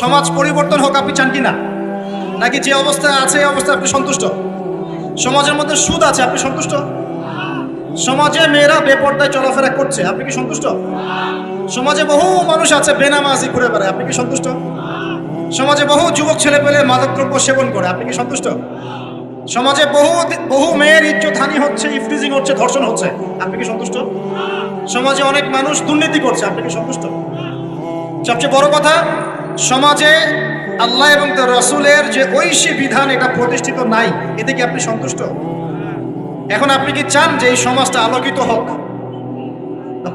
সমাজ পরিবর্তন হোক, আপনি চান কি না নাকি যে অবস্থায় আছে, এই অবস্থায় আপনি সন্তুষ্ট? সমাজের মধ্যে সুদ আছে, আপনি সন্তুষ্ট? সমাজে মেয়েরা বেপর্দায় চলাফেরা করছে, আপনি কি সন্তুষ্ট? সমাজে বহু মানুষ আছে, বেনামাজি ঘুরে বেড়ায়, আপনি কি সন্তুষ্ট? সমাজে বহু যুবক ছেলে পেলে মাদকদ্রব্য সেবন করে, আপনি কি সন্তুষ্ট? সমাজে বহু বহু মেয়ের ইজ্জত হানি হচ্ছে ইফটিজিং হচ্ছে, ধর্ষণ হচ্ছে, আপনি কি সন্তুষ্ট? সমাজে অনেক মানুষ দুর্নীতি করছে, আপনি কি সন্তুষ্ট? সবচেয়ে বড় কথা সমাজে আল্লাহ এবং তার রসুলের যে ঐশী বিধান এটা প্রতিষ্ঠিত নাই, এতে কি আপনি সন্তুষ্ট? এখন আপনি কি চান যে এই সমাজটা আলোকিত হোক?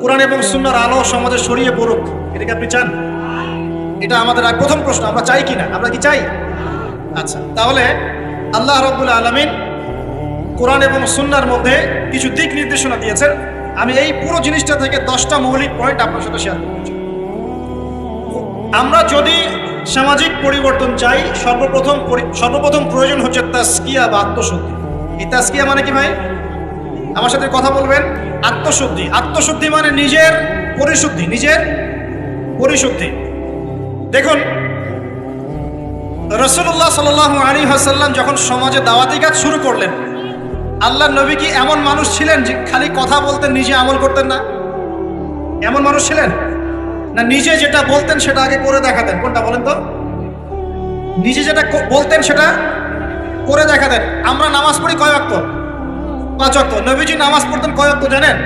কোরআন এবং সুন্নার আলো সমাজে সরিয়ে পড়ুক, এটা কি আপনি চান? এটা আমাদের প্রথম প্রশ্ন, আমরা চাই কি না? আমরা কি চাই? আচ্ছা তাহলে আল্লাহ রব্বুল আলমিন কোরআন এবং সুন্নার মধ্যে কিছু দিক নির্দেশনা দিয়েছেন। আমি এই পুরো জিনিসটা থেকে দশটা মৌলিক পয়েন্ট আপনার সাথে শেয়ার চাই। আমরা যদি সামাজিক পরিবর্তন চাই, সর্বপ্রথম সর্বপ্রথম প্রয়োজন হচ্ছে তাস্কিয়া বা আত্মশুদ্ধি। এই তাস্কিয়া মানে কি ভাই? আমার সাথে কথা বলবেন? আত্মশুদ্ধি। আত্মশুদ্ধি মানে নিজের পরিশুদ্ধি নিজের পরিশুদ্ধি। দেখুন রসুল্লাহ সাল আলী হাসাল্লাম যখন সমাজে দাওয়াতি কাজ শুরু করলেন আল্লাহ নবী কি এমন মানুষ ছিলেন যে খালি কথা বলতেন, নিজে আমল করতেন না? এমন মানুষ ছিলেন? না, নিজে যেটা বলতেন সেটা আগে করে দেখাতেন। কোনটা বলেন তো? নিজে যেটা বলতেন সেটা করে দেখাতেন। আমরা নামাজ পড়ি কয় অক্ত পাঁচ অক্ত নবীজি নামাজ পড়তেন কয় অক্ত জানেন?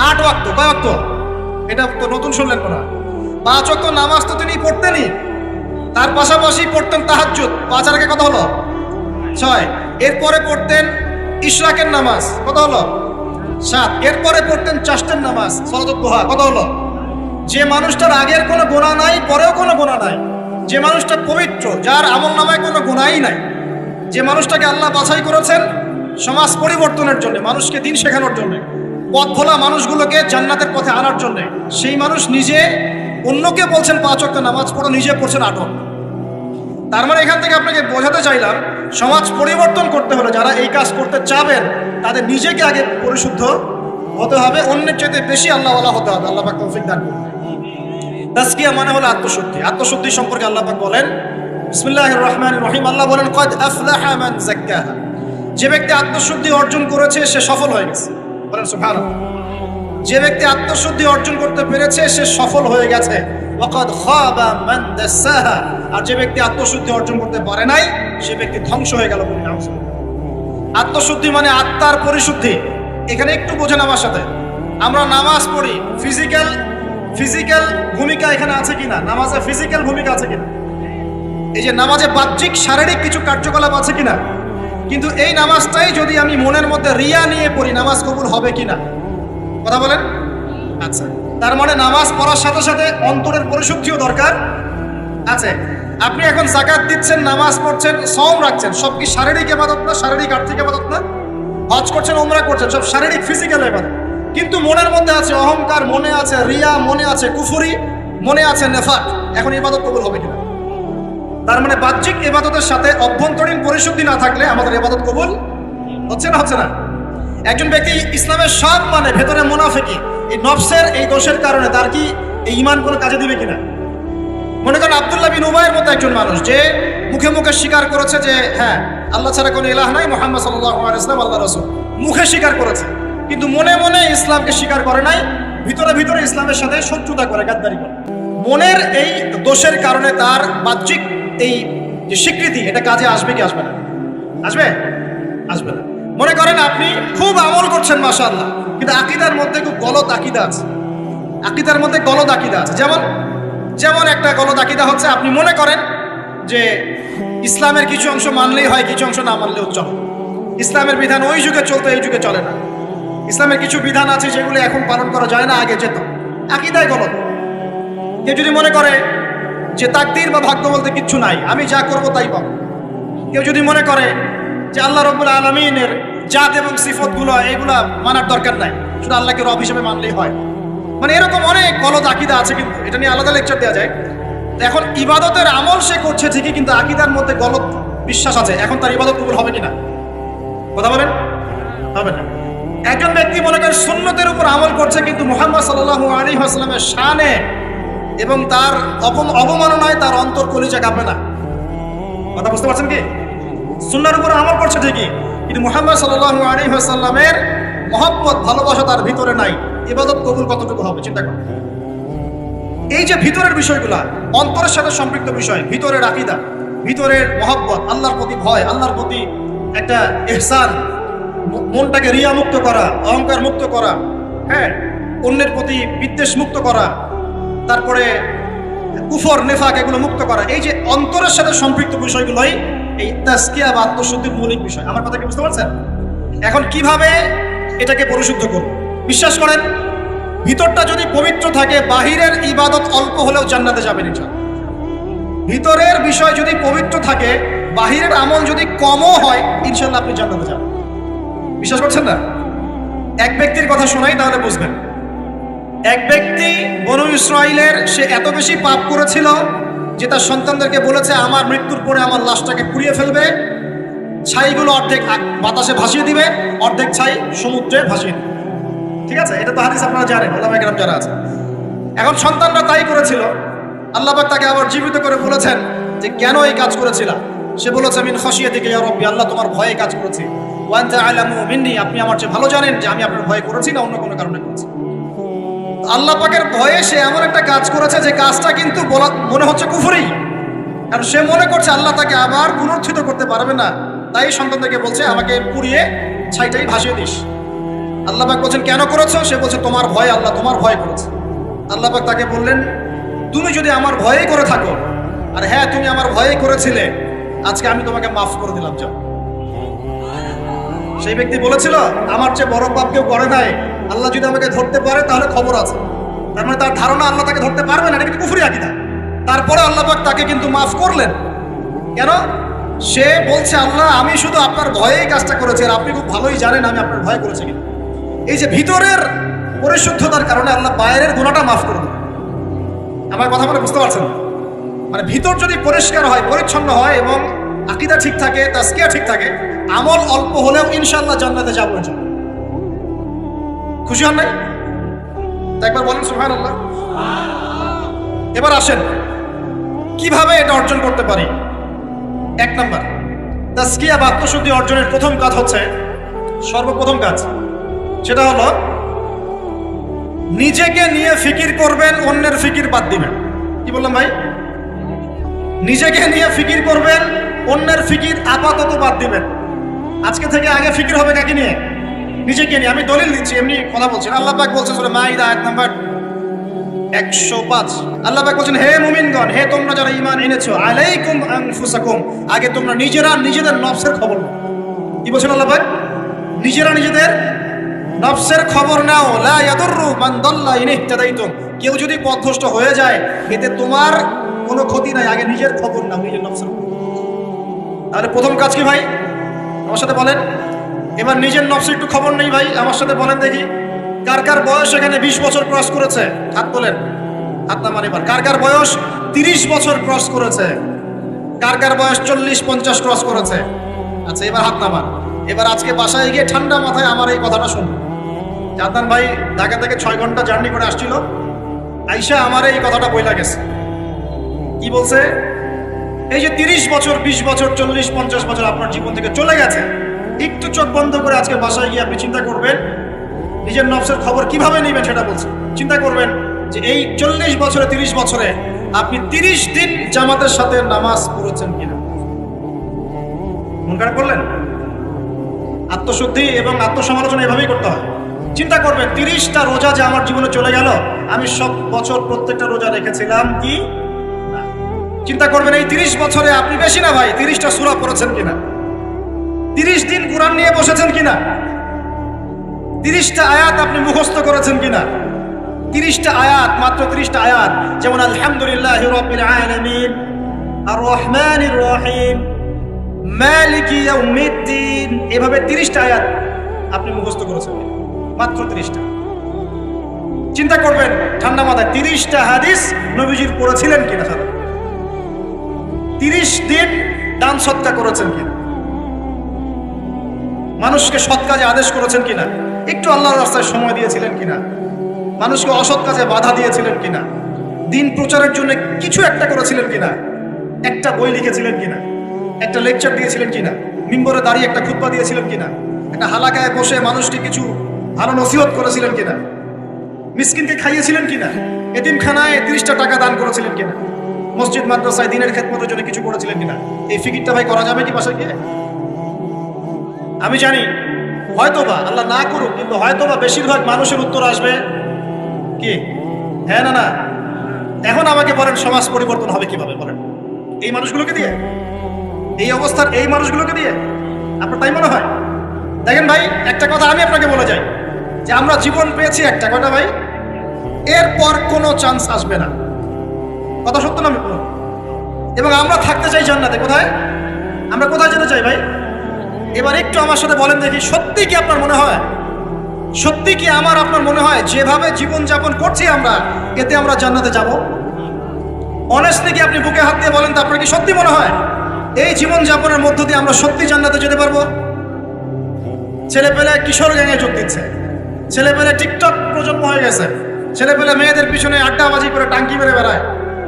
আট অক্ত কয় অক্ত এটা তো নতুন শুনলেন না পাঁচ অক্ত নামাজ তো তিনি পড়তেনই। তার পাশাপাশি পড়তেন তাহাজ্জুদ। পাঁচ আর আগে কত হলো? ছয়। এরপরে পড়তেন ইশরাকের নামাজ। কত হলো? সাত। এরপরে পড়তেন চাষ্টের নামাজ। দোহা। কত হলো? যে মানুষটার আগের কোনো গোনা নাই, পরেও কোনো গোনা নাই। যে মানুষটা পবিত্র, যার আমল নামায় কোনো গোনাই নাই। যে মানুষটাকে আল্লাহ বাছাই করেছেন সমাজ পরিবর্তনের জন্য, মানুষকে দিন শেখানোর জন্য, পথ ভোলা মানুষগুলোকে জান্নাতের পথে আনার জন্য, সেই মানুষ নিজে, অন্যকে বলছেন পাঁচ অক্ট নামাজ পড়ো, নিজে পড়ছেন আটক। তার মানে এখান থেকে আপনাকে বোঝাতে চাইলাম, সমাজ পরিবর্তন করতে হলে যারা এই কাজ করতে চাবেন, তাদের নিজেকে আগে পরিশুদ্ধ হতে হবে, অন্যের চাইতে বেশি আল্লাহওয়ালা হতে হবে। আল্লাহ পাক তৌফিক দান করুন। তাসকিয়া মানে হলো আত্মশুদ্ধি। আত্মশুদ্ধি সম্পর্কে আল্লাহ পাক বলেন, বিসমিল্লাহির রহমানির রহিম। আল্লাহ বলেন, কদ আফলাহা মান যে ব্যক্তি আত্মশুদ্ধি অর্জন করেছে, সে সফল হয়ে গেছে। বলেন, সুবহানাল্লাহ। যে ব্যক্তি আত্মশুদ্ধি অর্জন করতে পেরেছে, সে সফল হয়ে গেছে। ওয়াকাদ খাবা মান দাসাহা। আর যে ব্যক্তি আত্মশুদ্ধি অর্জন করতে পারে নাই, সে ব্যক্তি ধ্বংস হয়ে গেল বলে নাউজুবিল্লাহ। আত্মশুদ্ধি মানে আত্মার পরিশুদ্ধি। এখানে একটু বোঝেন আমার সাথে। আমরা নামাজ পড়ি ফিজিক্যাল ফিজিক্যাল ভূমিকা এখানে আছে কিনা? নামাজে ফিজিক্যাল ভূমিকা আছে কিনা? এই যে নামাজে বাহ্যিক, শারীরিক কিছু কার্যকলাপ আছে কিনা? কিন্তু এই নামাজটাই যদি আমি মনের মধ্যে রিয়া নিয়ে পড়ি, নামাজ কবুল হবে কিনা? কথা বলেন? আচ্ছা। তার মানে নামাজ পড়ার সাথে সাথে অন্তরের পরিশুদ্ধিও দরকার আছে। আপনি এখন জাকাত দিচ্ছেন, নামাজ পড়ছেন সম রাখছেন। সব কি শারীরিক এবাদত না, শারীরিক আর্থিক এবাদত না? হজ করছেন ওমরা করছেন, সব শারীরিক ফিজিক্যাল এবাদত কিন্তু মনের মধ্যে আছে অহংকার, মনে আছে রিয়া, মনে আছে কুফুরি, মনে আছে নেফাক। এখন ইবাদত কবুল হবে কিনা? তার মানে বাহ্যিক এবাদতের সাথে অভ্যন্তরীণ পরিশুদ্ধি না থাকলে আমাদের এবাদত কবুল হচ্ছে না হচ্ছে না? একজন ব্যক্তি ইসলামের সব মানে ভেতরে মুনাফেকি, এই নফসের এই দোষের কারণে তার কি এই ইমান কোনো কাজে দিবে কিনা? মনে করেন আবদুল্লাহ বিন উবাইয়ের মতো একজন মানুষ, যে মুখে মুখে স্বীকার করেছে যে হ্যাঁ আল্লাহ ছাড়া কোনো ইলাহ নাই, মোহাম্মদ সাল্লাহ ইসলাম আল্লাহ রসুল। মুখে স্বীকার করেছে। কিন্তু মনে মনে ইসলামকে স্বীকার করে নাই, ভিতরে ভিতরে ইসলামের সাথে শত্রুতা করে, গাদ্দারি করে। মনের এই দোষের কারণে তার বাহ্যিক এই যে স্বীকৃতি, এটা কাজে আসবে কি আসবে না? আসবে? আসবে না। মনে করেন আপনি খুব আমল করছেন, মাশাআল্লাহ, কিন্তু আকিদার মধ্যে খুব গলত আকিদা আছে। আকিদার মধ্যে গলত আকিদা আছে। যেমন যেমন একটা গলত আকিদা হচ্ছে, আপনি মনে করেন যে ইসলামের কিছু অংশ মানলেই হয়, কিছু অংশ না মানলেও চলে। ইসলামের বিধান ওই যুগে চলতো, এই যুগে চলে না। ইসলামের কিছু বিধান আছে যেগুলো এখন পালন করা যায় না, আগে যেত। আকিদায় গলত। কেউ যদি মনে করে যে তাকদির বা ভাগ্য বলতে কিচ্ছু নাই, আমি যা করব তাই পাবো। কেউ যদি মনে করে যে আল্লাহ রব্বুল আলমিনের জাত এবং সিফতগুলো এইগুলা মানার দরকার নাই, শুধু আল্লাহকে রব হিসেবে মানলেই হয়। মানে এরকম অনেক গলত আকিদা আছে কিন্তু, এটা নিয়ে আলাদা লেকচার দেওয়া যায়। এখন ইবাদতের আমল সে করছে ঠিকই, কিন্তু আকিদার মধ্যে গলত, বিশ্বাস আছে, এখন তার ইবাদত কবুল হবে কিনা? কথা বলেন? হবে না। একজন ব্যক্তি মনে করেন সুন্নতের উপর আমল করছে, কিন্তু মোহাম্মদ সাল্লাহ আলী আসলামের শানে এবং তার অবমাননায় তার অন্তর কলিজা কাঁপে না। কথা বুঝতে পারছেন কি? সুন্নার উপর আমল করছে ঠিকই, কিন্তু মুহাম্মদ সাল্লাহ আলী সাল্লামের মহব্বত, ভালোবাসা তার ভিতরে নাই। ইবাদত কবুল কতটুকু হবে, চিন্তা করুন। এই যে ভিতরের বিষয়গুলা, অন্তরের সাথে সম্পৃক্ত বিষয়, ভিতরের আকিদা, ভিতরের মহব্বত, আল্লাহর প্রতি ভয়, আল্লাহর প্রতি একটা এহসান মনটাকে রিয়া মুক্ত করা, অহংকার মুক্ত করা হ্যাঁ অন্যের প্রতি বিদ্বেষ মুক্ত করা, তারপরে কুফর, নেফাক এগুলো মুক্ত করা, এই যে অন্তরের সাথে সম্পৃক্ত বিষয়গুলোই এই তাস্কিয়া বা আত্মশুদ্ধির মৌলিক বিষয়। আমার কথা কি বুঝতে পারছেন? এখন কীভাবে এটাকে পরিশুদ্ধ করব? বিশ্বাস করেন, ভিতরটা যদি পবিত্র থাকে, বাহিরের ইবাদত অল্প হলেও জান্নাতে যাবেন ইনশাআল্লাহ। ভিতরের বিষয় যদি পবিত্র থাকে, বাহিরের আমল যদি কমও হয় ইনশাল্লাহ আপনি জান্নাতে যাবেন। বিশ্বাস করছেন না? এক ব্যক্তির কথা শোনাই তাহলে বুঝবেন। এক ব্যক্তি বনু ইসরায়েলের সে এত বেশি পাপ করেছিল যে তার সন্তানদেরকে বলেছে, আমার মৃত্যুর পরে আমার লাশটাকে পুড়িয়ে ফেলবে। ছাইগুলো অর্ধেক বাতাসে ভাসিয়ে দিবে, অর্ধেক ছাই সমুদ্রে ভাসিয়ে দিবে। ঠিক আছে? এটা তো হাদিস আপনারা জানেন ওলামা একরাম যারা আছে এখন সন্তানরা তাই করেছিল। আল্লাহবাক তাকে আবার জীবিত করে বলেছেন যে, কেন এই কাজ করেছিলাম সে বলেছে, মিন খসিয়ে দিকে আল্লাহ তোমার ভয়ে কাজ করেছি। ওয়ান আলামু মিন্নি, আপনি আমার চেয়ে ভালো জানেন যে আমি আপনার ভয়ে করেছি না অন্য কোনো কারণে করেছি। আল্লাহ পাকের ভয়ে সে এমন একটা কাজ করেছে যে কাজটা কিন্তু মনে হচ্ছে কুফুরি। কারণ সে মনে করছে আল্লাহ তাকে আবার পুনর্থিত করতে পারবে না। তাই সন্তানদেরকে বলছে, আমাকে পুড়িয়ে ছাইটাই ভাসিয়ে দিস। আল্লাহ পাক বলছেন, কেন করেছ? সে বলছে, তোমার ভয় আল্লাহ তোমার ভয় করেছে। আল্লাহ পাক তাকে বললেন, তুমি যদি আমার ভয়েই করে থাকো, আর হ্যাঁ তুমি আমার ভয়েই করেছিলে, আজকে আমি তোমাকে মাফ করে দিলাম, যাও। সেই ব্যক্তি বলেছিল, আমার চেয়ে বড় পাপ কেউ করে নাই। আল্লাহ যদি আমাকে ধরতে পারে, তাহলে খবর আছে। তার মানে তার ধারণা আল্লাহ তাকে ধরতে পারবে না, এটা কিন্তু কুফুরি আকিদা। তারপরে আল্লাহ পাক তাকে কিন্তু মাফ করলেন। কেন? সে বলছে, আল্লাহ, আমি শুধু আপনার ভয়েই কাজটা করেছি, আর আপনি খুব ভালোই জানেন, আমি আপনার ভয় করেছি কিন্তু। এই যে ভিতরের পরিশুদ্ধতার কারণে আল্লাহ বাইরের গুণাটা মাফ করে দেবে আমার কথা বলে বুঝতে পারছেন? মানে ভিতর যদি পরিষ্কার হয়, পরিচ্ছন্ন হয় এবং আকিদা ঠিক থাকে তাস্কিয়া ঠিক থাকে আমল অল্প হলেও ইনশাল্লাহ জান্নাতে যাব। খুশি হন নাই? একবার বলেন সুহান আল্লাহ এবার আসেন, কীভাবে এটা অর্জন করতে পারি? এক নাম্বার তাস্কিয়া বা আত্মশুদ্ধি অর্জনের প্রথম কাজ হচ্ছে, সর্বপ্রথম কাজ, সেটা হলো, নিজেকে নিয়ে ফিকির করবেন, অন্যের ফিকির বাদ দিবেন। কি বললাম ভাই? নিজেকে নিয়ে ফিকির করবেন, অন্যের ফিকির আপাতত বাদ দিবেন। আজকে থেকে আগে ফিকির হবে কাকে নিয়ে? নিজেকে নিয়ে। আমি দলিল দিচ্ছি, এমনি কথা বলছি। আল্লাহ পাক বলছে সূরা মাইদা আয়াত নাম্বার একশো পাঁচ। আল্লাহ পাক বলছেন, হে মুমিনগণ, হে তোমরা যারা ঈমান এনেছো, আলাইকুম আনফুসাকুম। আগে তোমরা নিজেরা নিজেদের নফসের খবর নাও। কি বলছেন আল্লাহ পাক? নিজেরা নিজেদের নফসের খবর নাও। লা ইয়াদুররু মান দাল্লা ইন ইহতাদাইতুম। কেউ যদি পথভ্রষ্ট হয়ে যায়, এতে তোমার কোনো ক্ষতি নাই। আগে নিজের খবর নাও, নিজের নফসের খবর। তাহলে প্রথম কাজ কি ভাই? আমার সাথে বলেন? এবার নিজের নফসের একটু খবর নেই ভাই, আমার সাথে বলেন দেখি। কার কার বয়স এখানে বিশ বছর ক্রস করেছে? হাত বলেন। হাত নামান এবার। কার কার বয়স তিরিশ বছর ক্রস করেছে? কার কার বয়স চল্লিশ পঞ্চাশ ক্রস করেছে? আচ্ছা এবার হাত নামান এবার আজকে বাসায় গিয়ে ঠান্ডা মাথায় আমার এই কথাটা শুনুন। জানতাম ভাই, ঢাকা থেকে ছয় ঘণ্টা জার্নি করে আসছিল। আইসা আমার এই কথাটা বইলা গেছে। কি বলছে? এই যে তিরিশ বছর, বিশ বছর, চল্লিশ, পঞ্চাশ বছর আপনার জীবন থেকে চলে গেছে, একটু চোখ বন্ধ করে আজকে বাসায় গিয়ে আপনি চিন্তা করবেন, নিজের নফসের খবর কীভাবে নেবেন সেটা বলছে। চিন্তা করবেন যে এই চল্লিশ বছরে, তিরিশ বছরে আপনি তিরিশ দিন জামাতের সাথে নামাজ পড়েছেন কিনা। মন খারাপ করলেন? আত্মশুদ্ধি এবং আত্মসমালোচনা এভাবেই করতে হয়। চিন্তা করবেন, তিরিশটা রোজা যে আমার জীবনে চলে গেল, আমি সব বছর প্রত্যেকটা রোজা রেখেছিলাম কি। চিন্তা করবেন এই তিরিশ বছরে আপনি বেশি না ভাই, তিরিশটা সুরা পড়েছেন কিনা? তিরিশ দিন কোরআন নিয়ে বসেছেন কিনা? তিরিশটা আয়াত আপনি মুখস্থ করেছেন কিনা? তিরিশটা আয়াত, মাত্র তিরিশটা আয়াত, যেমন আলহামদুলিল্লাহ রবিল আলামিন আর রহমানির রহিম, মালিকি ইয়াউমিদ্দিন, এভাবে তিরিশটা আয়াত আপনি মুখস্থ করেছেন মাত্র তিরিশটা। চিন্তা করবেন, ঠান্ডা মাথায় তিরিশটা হাদিস নবীজির পড়েছিলেন কিনা সাথে তিরিশ দিন দান সৎকা করেছেন কিনা? মানুষকে সৎ কাজে আদেশ করেছেন কিনা? একটু আল্লাহর রাস্তায় সময় দিয়েছিলেন কিনা? মানুষকে অসৎ কাজে বাধা দিয়েছিলেন কিনা? দিন প্রচারের জন্য কিছু একটা করেছিলেন কিনা? একটা বই লিখেছিলেন কিনা? একটা লেকচার দিয়েছিলেন কিনা? মিম্বরে দাঁড়িয়ে একটা খুতবা দিয়েছিলেন কিনা? একটা হালাকায় বসে মানুষটি কিছু ভালো নসিহত করেছিলেন কিনা? মিসকিনকে খাইয়েছিলেন কিনা? এতিমখানায় তিরিশটা টাকা দান করেছিলেন কিনা? মসজিদ, মাদ্রাসায় দিনের খেদমতের জন্য কিছু করেছিলেন কিনা? এই ফিকিরটা ভাই করা যাবে কি বাসায় গিয়ে? আমি জানি, হয়তোবা, আল্লাহ না করুক, কিন্তু হয়তোবা বেশিরভাগ মানুষের উত্তর আসবে কি? হ্যাঁ না না। এখন আমাকে বলেন, সমাজ পরিবর্তন হবে কীভাবে বলেন? এই মানুষগুলোকে দিয়ে? এই অবস্থার এই মানুষগুলোকে দিয়ে? আপনার তাই মনে হয়? দেখেন ভাই, একটা কথা আমি আপনাকে বলে যাই, যে আমরা জীবন পেয়েছি একটা কথা ভাই? এরপর কোনো চান্স আসবে না। কথা সত্য না এবং আমরা থাকতে চাই জান্নাতে, কোথায়? আমরা কোথায় যেতে চাই ভাই? এবার একটু আমার সাথে বলেন দেখি, সত্যি কি আপনার মনে হয়? সত্যি কি আমার আপনার মনে হয়, যেভাবে জীবন যাপন করছি আমরা, এতে আমরা জান্নাতে যাব? অনেস্টলি কি আপনি বুকে হাত দিয়ে বলেন তো আপনার কি সত্যি মনে হয়? এই জীবন যাপনের মধ্য দিয়ে আমরা সত্যি জান্নাতে যেতে পারব? ছেলে পেলে কিশোর গ্যাংয়ে যোগ দিচ্ছে। ছেলে পেলে টিকটক প্রজন্ম হয়ে গেছে। ছেলে পেলে মেয়েদের পিছনে আড্ডাবাজি করে টাঙ্কি মেরে বেড়ায়।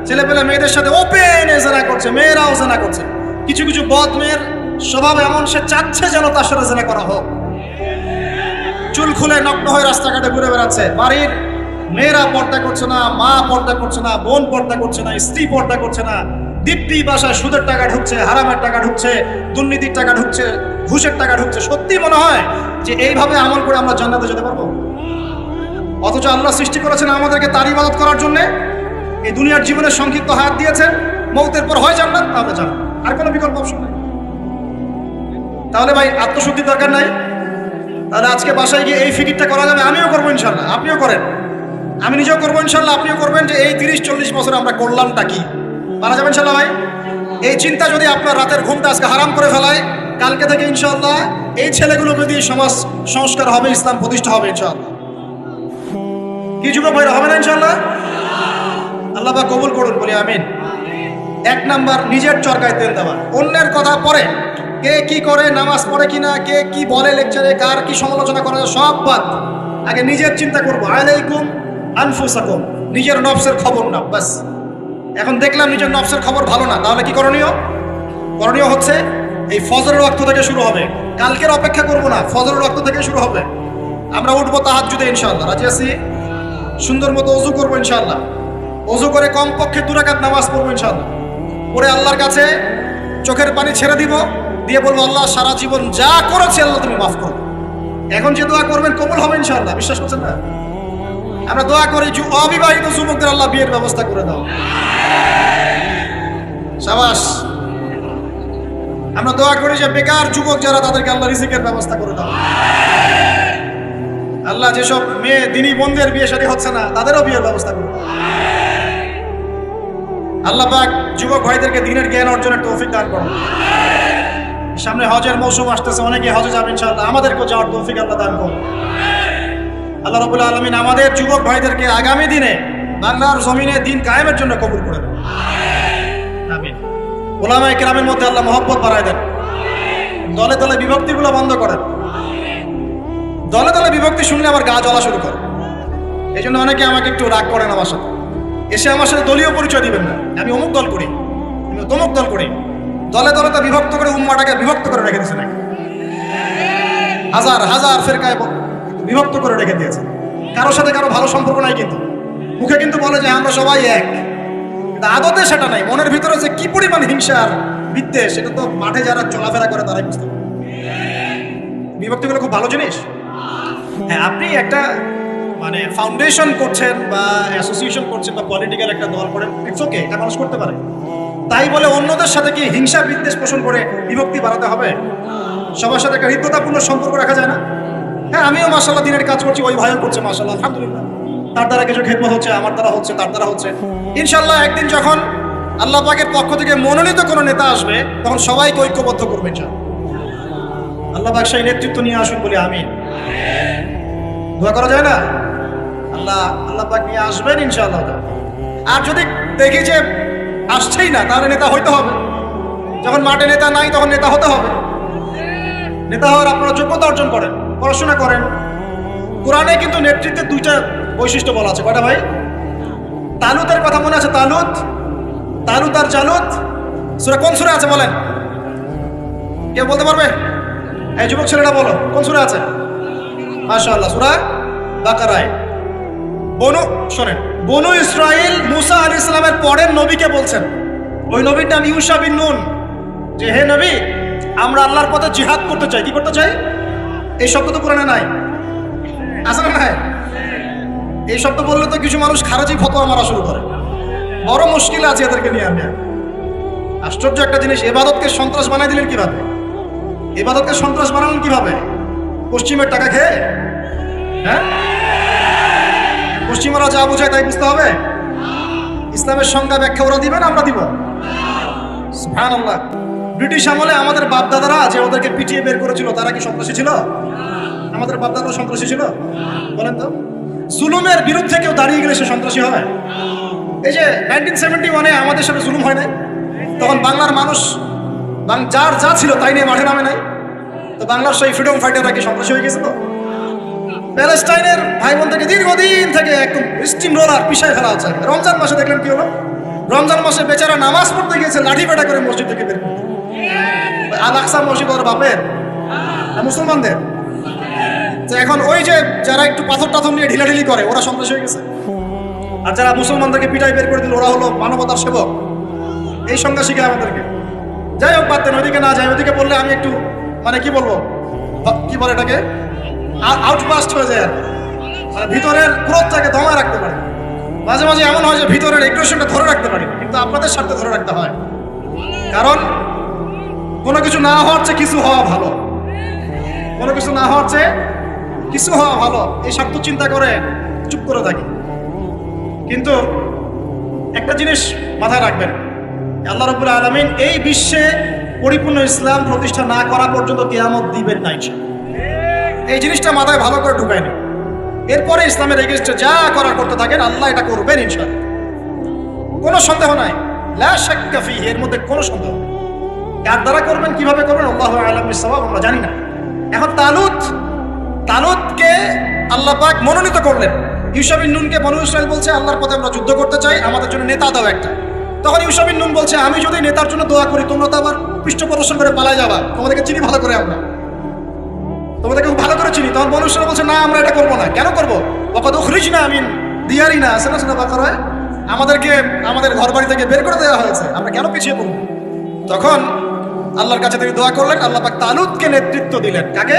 ছেলে পেলে মেয়েদের সাথে ওপেন জেনা করছে, মেয়েরাও জেনা করছে। কিছু কিছু বদ মেয়ের স্বভাব এমন, সে চাচ্ছে যেন তার সাথে জেনা করা হোক। চুল খুলে নগ্ন হয়ে রাস্তাঘাটে ঘুরে বেড়াচ্ছে। বাড়ির মেয়েরা পর্দা করছে না, মা পর্দা করছে না, বোন পর্দা করছে না, স্ত্রী পর্দা করছে না। দীপ্তি বাসায় সুদের টাকা ঢুকছে, হারামের টাকা ঢুকছে, দুর্নীতির টাকা ঢুকছে, ঘুষের টাকা ঢুকছে। সত্যি মনে হয় যে এইভাবে আমল করে আমরা জান্নাতে যেতে পারব? অথচ আল্লাহ সৃষ্টি করেছেন আমাদেরকে তার ইবাদত করার জন্য। এই দুনিয়ার জীবনের সংক্ষিপ্ত হাত দিয়েছেন, মৌতের পর হয় জান্নাত, তাহলে জান্নাত। আর কোনো বিকল্প অপশন নেই। তাহলে ভাই, আত্মশুদ্ধির দরকার নাই। তাহলে আজকে বাসায় গিয়ে এই ফিকিরটা করা যাবে, আমিও করব ইনশাল্লাহ, আপনিও করেন। আমি নিজেও করব ইনশাল্লাহ, আপনিও করবেন যে এই তিরিশ, চল্লিশ বছর আমরা করলামটা কি? মারা যাবেন ইনশাল্লাহ ভাই? এই চিন্তা যদি আপনার রাতের ঘুমটা আজকে হারাম করে ফেলায়, কালকে থেকে ইনশাল্লাহ এই ছেলেগুলোকে দিয়ে সমাজ সংস্কার হবে, ইসলাম প্রতিষ্ঠা হবে ইনশাল্লাহ। কি যুগ ভাইরা, হবে না ইনশাল্লাহ? আল্লাহ কবুল করুন, বলি আমিন। এক নাম্বার, নিজের চরকায় তেল দেওয়া। অন্যের কথা পরে। কে কি করে, নামাজ পড়ে কিনা, কে কি বলে লেকচারে, কার কি সমালোচনা করে, সব বাদ। আগে নিজের চিন্তা করব। আলাইকুম আনফুসাকুম। নিজের নফসের খবর না বাস এখন দেখলাম নিজের নফসের খবর ভালো না। তাহলে কি করণীয়? করণীয় হচ্ছে এই ফজরের রক্ত থেকে শুরু হবে। কালকের অপেক্ষা করব না, ফজরের রক্ত থেকে শুরু হবে। আমরা উঠবো তাহার জুদে ইনশাল্লাহ রাজি আছি? সুন্দর মতো অজু করব ইনশাল্লাহ অজু করে কমপক্ষে দুরাকাত নামাজ পড়ব ইনশাল্লাহ পরে আল্লাহর কাছে চোখের পানি ছেড়ে দিব, দিয়ে বলব, আল্লাহ, সারা জীবন যা করেছে আল্লাহ তুমি মাফ করো। এখন যে দোয়া করবেন কবুল হবে ইনশাল্লাহ বিশ্বাস করছেন না? আমরা দোয়া করি যে অবিবাহিত যুবকদের আল্লাহ বিয়ের ব্যবস্থা করে দাও। সাবাস। আমরা দোয়া করি যে বেকার যুবক যারা, তাদেরকে আল্লাহ রিজিকের ব্যবস্থা করে দাও। আল্লাহ, যেসব মেয়ে, দিনী বন্ধের বিয়ে শাদী হচ্ছে না, তাদেরও বিয়ের ব্যবস্থা করুন আল্লাহ পাক যুবক ভাইদেরকে দিনের জ্ঞান অর্জনের তৌফিক দান করুন। সামনে হজের মৌসুম আসতেছে অনেকে হজে যাবে ইনশাআল্লাহ। আমাদেরকেও যাওয়ার তৌফিক আল্লাহ দান করুন। আল্লাহ রবুল আলমিন আমাদের যুবক ভাইদেরকে আগামী দিনে বাংলার জমিনে দিন কায়েমের জন্য কবুল করে দেন। আমিন। ওলামা কেরামের মধ্যে আল্লাহ মহব্বত বাড়ায় দেন। দলে দলে বিভক্তিগুলো বন্ধ করেন। দলে দলে বিভক্তি শুনলে আমার গা জ্বলা শুরু করে। এই জন্য অনেকে আমাকে একটু রাগ করেন আমার সাথে। এসে আমার সাথে দলীয় পরিচয় দিবেন না। আমি অমুক দল করি আমি তমুক দল করি। দলে দলে তো বিভক্ত করে উম্মাটাকে বিভক্ত করে রেখে দিয়েছে নাকি? হাজার হাজার ফেরকায় বিভক্ত করে রেখে দিয়েছে। কারোর সাথে কারও ভালো সম্পর্ক নাই কিন্তু। মুখে কিন্তু বলে যে আমরা সবাই এক। কিন্তু আদতে সেটা নাই। মনের ভিতরে যে কি পরিমাণ হিংসা আর বিদ্বেষ সেটা তো মাঠে যারা চলাফেরা করে তারাই বুঝতে পারে। বিভক্তিগুলো খুব ভালো জিনিস। হ্যাঁ আপনি একটা মানে ফাউন্ডেশন করছেন বা অ্যাসোসিয়েশন করছেন বা পলিটিক্যাল একটা দল করেন ইটস ওকে এটা মানুষ করতে পারে। তাই বলে অন্যদের সাথে কি হিংসা বিদ্বেষ পোষণ করে বিভক্তি বাড়াতে হবে? সবার সাথে একটা হৃদ্যতাপূর্ণ সম্পর্ক রাখা যায় না? হ্যাঁ আমিও মাসাল্লাহ দিনের কাজ করছি, ওই ভাইও করছে মাসাল্লাহ আলহামদুলিল্লাহ। তার দ্বারা কিছু খেদমত হচ্ছে, আমার দ্বারা হচ্ছে, তার দ্বারা হচ্ছে। ইনশাল্লাহ একদিন যখন আল্লাহ পাকের পক্ষ থেকে মনোনীত কোনো নেতা আসবে, তখন সবাইকে ঐক্যবদ্ধ করবে আল্লাহ পাক সেই নেতৃত্ব নিয়ে আসুন বলে আমি দোয়া করা যায় না? আল্লাহ আল্লাহ পাক নিয়ে আসবেন ইনশাআল্লাহ। আর যদি দেখি যে আসছেই না, তাহলে নেতা হইতে হবে। যখন মাঠে নেতা নাই, তখন নেতা হতে হবে। নেতা হওয়ার আপনারা যোগ্যতা অর্জন করেন, পড়াশোনা করেন। কোরআনে কিন্তু নেতৃত্বের দুইটা বৈশিষ্ট্য বলা আছে। কটা ভাই? তালুতের কথা মনে আছে? তালুত তালুত আর জালুত। সুরা কোন সুরা আছে বলেন? কে বলতে পারবে? এই যুবক ছেলেটা বলো, কোন সুরা আছে? মাশাআল্লাহ, সুরা বাকারায়। বনু, শোনেন, বনু ইসরায়েল মুসা আলী ইসলামের পরের নবীকে বলছেন। ওই নবীর নাম ইউসা বিন নুন। যে হে নবী, আমরা আল্লাহর পথে জিহাদ করতে চাই, কি করতে চাই? এই শব্দ তো কোরআনে নাই। আছে না নাই? এই শব্দ বললে তো কিছু মানুষ খারাজি ফতোয়া মারা শুরু করে। বড় মুশকিল আছে এদেরকে নিয়ে আমি আশ্চর্য একটা জিনিস, এবাদতকে সন্ত্রাস বানাই দিলেন কীভাবে? এবাদতকে সন্ত্রাস বানালেন কীভাবে? পশ্চিমের টাকা খেয়ে? হ্যাঁ? পশ্চিমারা যা বোঝায় তাই বুঝতে হবে? ইসলামের সংজ্ঞা ব্যাখ্যা ওরা দিবেন আমরা দিব? সুবহানাল্লাহ। ব্রিটিশ আমলে আমাদের বাপদাদারা যে ওদেরকে পিটিয়ে বের করেছিল, তারা কি সন্ত্রাসী ছিল? আমাদের বাপদাদারা সন্ত্রাসী ছিল? বলেন তো। জুলুমের বিরুদ্ধে কেউ দাঁড়িয়ে গেলে সে সন্ত্রাসী হয়? এই যে নাইনটিন সেভেন্টি ওয়ানে আমাদের সাথে জুলুম হয় নাই? তখন বাংলার মানুষ যার যা ছিল তাই নিয়ে মাঠে নামে নাই? তো বাংলার সেই ফ্রিডম ফাইটাররা কি সন্ত্রাসী হয়ে গেছিল প্যালেস্টাইনের ভাই বোনদেরকে দীর্ঘদিন থেকে একদম স্টিম রোলার পিছায় ফেলা হচ্ছে রমজান মাসে দেখলেন কি হলো? রমজান মাসে বেচারা নামাজ পড়তে গিয়েছে, লাঠি পেটা করে মসজিদ থেকে বের করতে। আল আকসা মসজিদ ওর বাপের মুসলমানদের। এখন ওই যে যারা একটু পাথর টাথর নিয়ে ঢিলাঢিলি করে, ওরা সন্ত্রাস হয়ে গেছে। আর যারা মুসলমানদেরকে পিটাই বের করে দিল, ওরা হলো মানবতার সেবক। এই সংজ্ঞা শিখে আমাদেরকে। যাই হোক পারতেন ওইদিকে না যাই ওইদিকে বললে আমি একটু মানে কি বলব? কি বলে এটাকে? আউটবাস্ট হয়ে যায় আর। মানে ভিতরের ক্রোধটাকে দমায় রাখতে পারে। মাঝে মাঝে এমন হয় যে ভিতরের এগ্রেশনটা ধরে রাখতে পারি, কিন্তু আপনাদের স্বার্থে ধরে রাখতে হয়। কারণ কোনো কিছু না হওয়ার চেয়ে কিছু হওয়া ভালো। কোনো কিছু না হওয়ার চেয়ে কিছু হওয়া ভালো। এই স্বার্থ চিন্তা করে চুপ করে থাকি। কিন্তু একটা জিনিস মাথায় রাখবেন, আল্লাহ রবুল আলমিন এই বিশ্বে পরিপূর্ণ ইসলাম প্রতিষ্ঠা না করা পর্যন্ত কেয়ামত দিবেন না ইনশাআল্লাহ। এই জিনিসটা মাথায় ভালো করে ঢুকায় এরপরে ইসলামের এগেনস্টে যা করা করতে থাকেন, আল্লাহ এটা করবেন ইনশাল কোনো সন্দেহ নাই। লা শাক্কা এর মধ্যে কোনো সন্দেহ কার দ্বারা করবেন, কীভাবে করবেন, আল্লাহ আলম সবাব আমরা জানি না। এখন তালুত, তালুতকে আল্লাহ পাক মনোনীত করলেন। ইউসাবিন নুনকে বনু ইসরায়েল বলছে, আল্লাহর পথে আমরা যুদ্ধ করতে চাই, আমাদের জন্য নেতা দাও একটা। তখন ইউসাবিন নুন বলছে, আমি যদি নেতার জন্য দোয়া করি, তোমরা তো আবার পৃষ্ঠ প্রদর্শন করে পালায় যাবা। তোমাদেরকে চিনি ভালো করে আমরা। খুব ভালো করে চিনি। তখন ইসরায়েল বলছে, না, আমরা এটা করব না। কেন করব? অকদ উখরিজ না আমিন দিয়ারি না আছে না শোনা বাকার হয়? আমাদেরকে, আমাদের ঘর বাড়ি থেকে বের করে দেওয়া হয়েছে। আমরা কেন পিছিয়ে পড়ব? তখন আল্লাহর কাছে তিনি দোয়া করলেন, আল্লাহ পাক তালুতকে নেতৃত্ব দিলেন। কাকে?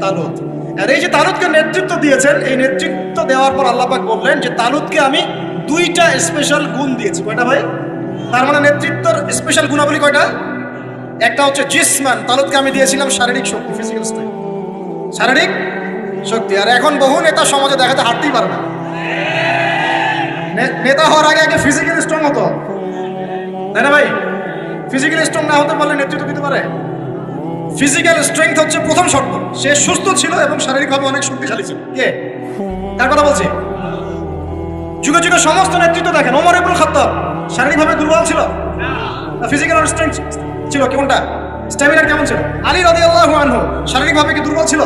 তালুদ। আর এই যে তালুতকে নেতৃত্ব দিয়েছেন, এই নেতৃত্ব দেওয়ার পর আল্লাহ পাক বললেন যে তালুতকে আমি দুইটা স্পেশাল গুণ দিয়েছি। কয়টা ভাই? তার মানে নেতৃত্বর স্পেশাল গুণাবলী কয়টা? একটা হচ্ছে জিসমান তালুতকে আমি দিয়েছিলাম শারীরিক শক্তি ফিজিক্যাল স্ট্রেংথ শারীরিক শক্তি। আর এখন বহু নেতা সমাজে দেখাতে হাঁটতেই পারে না। নেতা হওয়ার আগে আগে ফিজিক্যাল স্ট্রং হতো। তাই না ভাই? ফিজিক্যাল স্ট্রং না হতে পারলে নেতৃত্ব দিতে পারে। ফিজিক্যাল স্ট্রেংথ হচ্ছে প্রথম শর্ত। সে সুস্থ ছিল এবং শারীরিকভাবে অনেক শক্তিশালী ছিল। কে? তার কথা বলছি। যুগে যুগে সমস্ত নেতৃত্ব দেখেন। ওমর ইবুল খাত্তাব শারীরিকভাবে দুর্বল ছিল। ফিজিক্যাল স্ট্রেংথ ছিল। কোনটা? স্ট্যামিনার কেমন ছিল? আলী রদি আল্লাহ আনহু শারীরিকভাবে কি দুর্বল ছিল?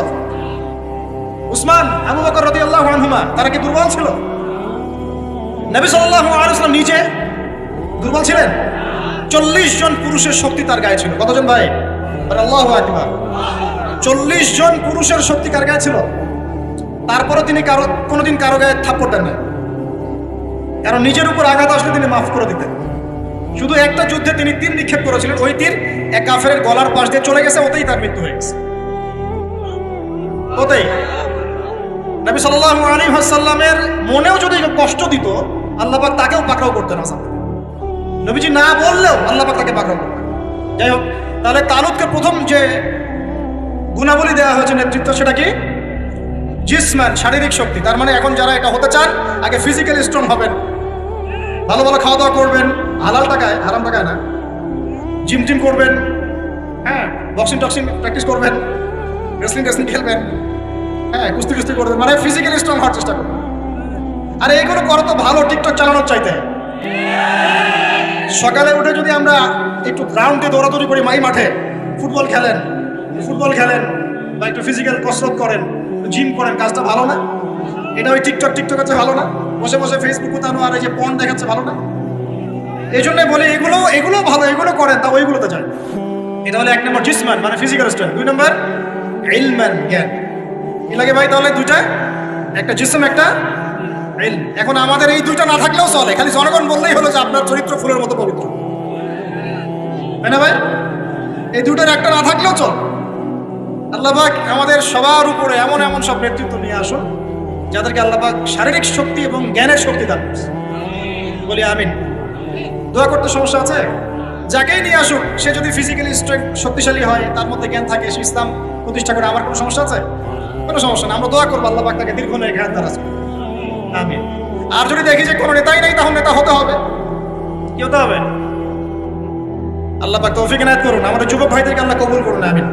উসমান, আবু বকর রদি আল্লাহ আনহুমা, তারা কি দুর্বল ছিল? নবী সাল্লাল্লাহু আলাইহি ওয়াসাল্লাম নিজে দুর্বল ছিলেন? চল্লিশ জন পুরুষের শক্তি তার গায়ে ছিল। কতজন ভাই? আল্লাহ আকবার। চল্লিশ জন পুরুষের শক্তি কার গায়ে ছিল? তারপরে তিনি কারও কোনোদিন কারও গায়ে থাপ্পড় দেন না কারণ নিজের উপর আঘাত আসলে তিনি মাফ করে দিতেন। শুধু একটা যুদ্ধে তিনি তীর নিক্ষেপ করেছিলেন। ওই তীর এক কাফের গলার পাশ দিয়ে চলে গেছে, ওতেই তার মৃত্যু হয়ে গেছে। ওতেই। নবী সাল্লাল্লাহু আলাইহি ওয়াসাল্লামের মনেও যদি কষ্ট দিত, আল্লাহ পাক তাকেও পাকড়াও করতেন আসাম নবীজি না বললেও আল্লাহ পাক তাকে পাকড়াও করতেন। যাই হোক, তাহলে তালুদকে প্রথম যে গুণাবলী দেওয়া হয়েছে নেতৃত্ব, সেটা কি? জিসম্যান শারীরিক শক্তি। তার মানে এখন যারা এটা হতে চান, আগে ফিজিক্যালি স্ট্রং হবেন। ভালো ভালো খাওয়া দাওয়া করবেন। হালাল টাকায়, হারাম টাকায় না। জিম টিম করবেন। হ্যাঁ বক্সিং টক্সিং প্র্যাকটিস করবেন। রেসলিং টেসলিং খেলবেন। হ্যাঁ কুস্তি কুস্তি করবেন। মানে ফিজিক্যালি স্ট্রং হওয়ার চেষ্টা করবেন। আর এইগুলো করো তো ভালো টিকটক চালানোর চাইতে। সকালে উঠে যদি আমরা একটু গ্রাউন্ডে দৌড়াদৌড়ি করি মাই মাঠে ফুটবল খেলেন ফুটবল খেলেন, বা একটু ফিজিক্যাল কসরত করেন জিম করেন, কাজটা ভালো না? এটা ওই টিকটক টিকটক আছে ভালো না? বসে বসে ফেসবুক উতানো আর এই যে পণ দেখাচ্ছে ভালো না এই জন্য বলি, এগুলো এগুলো ভালো, এগুলো করেন ওইগুলোতে যায় এটা হলো এক নম্বর জিসমান মানে ফিজিক্যাল স্ট্রেংথ দুই নম্বর ইলমান জ্ঞান। কি লাগে ভাই তাহলে দুইটা, একটা জিসম, একটা এখন আমাদের এই দুইটা না থাকলেও চলে, খালি জনগণ বললেই হলো যে আপনার চরিত্র ফুলের মতো পবিত্র। তাই না ভাই? এই দুটার একটা না থাকলেও চল। আল্লাহবাক আমাদের সবার উপরে এমন এমন সব নেতৃত্ব নিয়ে আসুন। যাদেরকে আল্লাহবাক শারীরিক শক্তি এবং জ্ঞানের শক্তি দান করছে। বলি আমিন। দোয়া করতে সমস্যা আছে? যাকেই নিয়ে আসুক, সে যদি ফিজিক্যালি স্ট্রেংথ শক্তিশালী হয়, তার মধ্যে জ্ঞান থাকে, সে ইসলাম প্রতিষ্ঠা করে, আমার কোনো সমস্যা আছে? কোনো সমস্যা না। আমরা দোয়া করব, আল্লাহ তাকে দীর্ঘ নেই জ্ঞান দ্বারা আমিন। আর যদি দেখি যে কোনো নেতাই নাই তখন নেতা হতে হবে। কি হতে হবে? আল্লাহ পাক তৌফিক এনায়েত করুন। আমাদের যুবক ভাইদেরকে আল্লাহ কবুল করুন, আমিন।